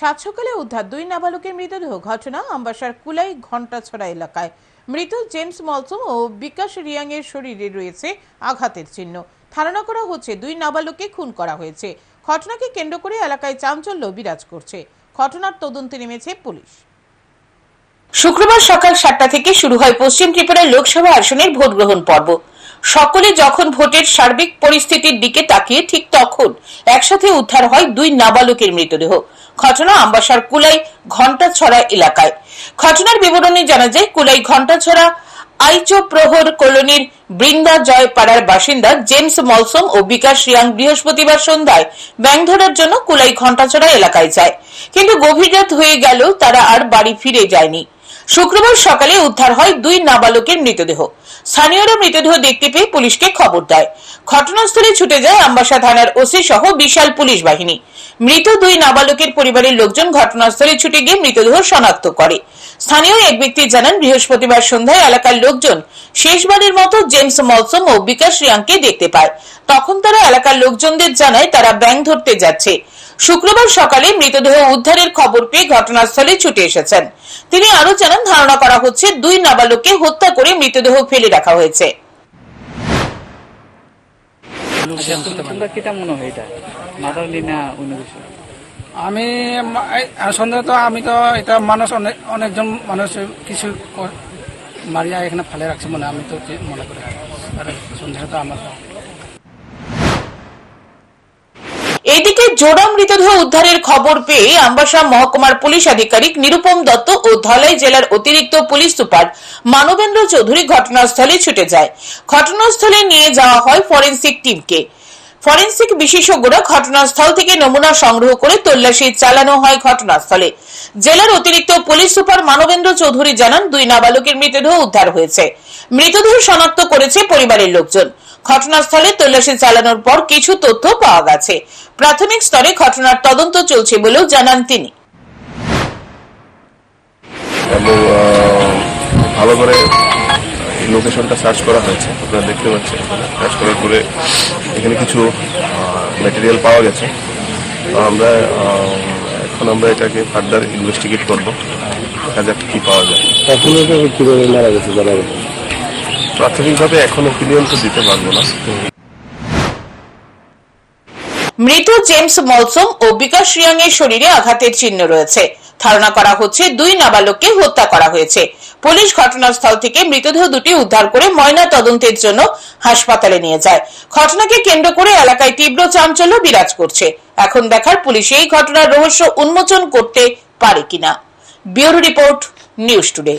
সাত সকালে উদ্ধার দুই নাবালকের মৃতদেহ। ঘটনা আম্বাসার কুলাই ঘণ্টাছড়া এলাকায়। মৃত জেমস মলসম ও বিকাশ রিয়াং এর শরীরে রয়েছে আঘাতের চিহ্ন। ধারণা করা হচ্ছে দুই নাবালককে খুন করা হয়েছে। ঘটনাকে কেন্দ্র করে এলাকায় চাঞ্চল্য বিরাজ করছে। ঘটনার তদন্তে নেমেছে পুলিশ। শুক্রবার সকাল সাতটা থেকে শুরু হয় পশ্চিম ত্রিপুরা লোকসভা আসনের ভোট গ্রহণ পর্ব। সকলে যখন ভোটের সার্বিক পরিস্থিতির দিকে তাকিয়ে, ঠিক তখন একসাথে উদ্ধার হয় দুই নাবালকের মৃতদেহ। ঘটনা আম্বাসার কুলাই ঘণ্টাছড়া এলাকায়। ঘটনার বিবরণী জানা যায়, কুলাই ঘণ্টাছড়া আইচো প্রহর কলোনির বৃন্দা জয় পাড়ার বাসিন্দা জেমস মলসম ও বিকাশ রিয়াং বৃহস্পতিবার সন্ধ্যায় ব্যাং ধরার জন্য কুলাই ঘণ্টাছড়া এলাকায় যায়। কিন্তু গভীর রাত হয়ে গেলেও তারা আর বাড়ি ফিরে যায়নি। শুক্রবার সকালে উদ্ধার হয় দুই নাবালকের মৃতদেহ। স্থানীয়রা মৃতদেহ দেখতে পেয়ে পুলিশকে খবর দেয়। ঘটনাস্থলে ছুটে যায় আম্বাসা থানার ওসি সহ বিশাল পুলিশ বাহিনী। মৃত দুই নাবালকের পরিবারের লোকজন ঘটনাস্থলে ছুটে গিয়ে মৃতদেহ শনাক্ত করে। স্থানীয় এক ব্যক্তি জানান, বৃহস্পতিবার সন্ধ্যায় এলাকার লোকজন শেষবারের মতো জেমস মলসম ও বিকাশ রিয়াংকে দেখতে পায়। তখন তারা এলাকার লোকজনদের জানায়, তারা ব্যাং ধরতে যাচ্ছে। শুক্রবার সকালে মৃতদেহ উদ্ধারের খবর পেয়ে ঘটনাস্থলে ছুটে এসেছেন। তিনি আরও জানান, ধারণা করা হচ্ছে, দুই নাবালককে হত্যা করে মৃতদেহ ফেলে রাখা হয়েছে। তোমরা কিটা মনে হয় এটা? মাদারলি না অন্য কিছু? আমি সন্দেহ তো আমি তো এটা মানুষ অনেক অনেকজন মানুষ কিছু মারিয়া এখানে ফালে রাখছে মনে আমি তো মনে করি? সন্দেহ তো আমার। জোড়া মৃতদেহ উদ্ধারের খবর পেয়ে আম্বাসা মহকুমার পুলিশ আধিকারিক নিরুপম দত্ত ও ধলাই জেলার অতিরিক্ত পুলিশ সুপার মানবেন্দ্র চৌধুরী ঘটনাস্থলে ছুটে যায়। ঘটনাস্থলে নিয়ে যাওয়া হয় ফরেন্সিক টিমকে। ফরেন্সিক বিশেষজ্ঞরা ঘটনাস্থল থেকে নমুনা সংগ্রহ করে তল্লাশি চালানো হয় ঘটনাস্থলে। জেলার অতিরিক্ত পুলিশ সুপার মানবেন্দ্র চৌধুরী জানান, দুই নাবালকের মৃতদেহ উদ্ধার হয়েছে। মৃতদেহ শনাক্ত করেছে পরিবারের লোকজন। ঘটনাস্থলে তল্লাশি চালানোর পর কিছু তথ্য পাওয়া গেছে। প্রাথমিক স্তরে ঘটনার তদন্ত চলছে বলেও জানান তিনি। ভালো করে লোকেশনটা সার্চ করা হয়েছে। আপনারা দেখতে পাচ্ছেন সার্চ করার পরে এখানে কিছু ম্যাটেরিয়াল পাওয়া গেছে। তো আমরা আহ, এখন আমরা এটাকে ফার্দার ইনভেস্টিগেট করব। দেখা যাক কি পাওয়া যায়। কীভাবে মারা গেছে জানা গেছে। প্রাথমিকভাবে এখন ওপিনিয়ন তো দিতে পারব না। মৃত জেমস মলসম ও বিকাশ রিয়াং এর শরীরে আঘাতের চিহ্ন রয়েছে। ধারণা করা হচ্ছে দুই নাবালককে হত্যা করা হয়েছে। পুলিশ ঘটনাস্থল থেকে মৃতদেহ দুটি উদ্ধার করে ময়না তদন্তের জন্য হাসপাতালে নিয়ে যায়। ঘটনাকে কেন্দ্র করে এলাকায় তীব্র চাঞ্চল্য বিরাজ করছে। এখন দেখার পুলিশ এই ঘটনার রহস্য উন্মোচন করতে পারে কিনা। Bureau report, news today.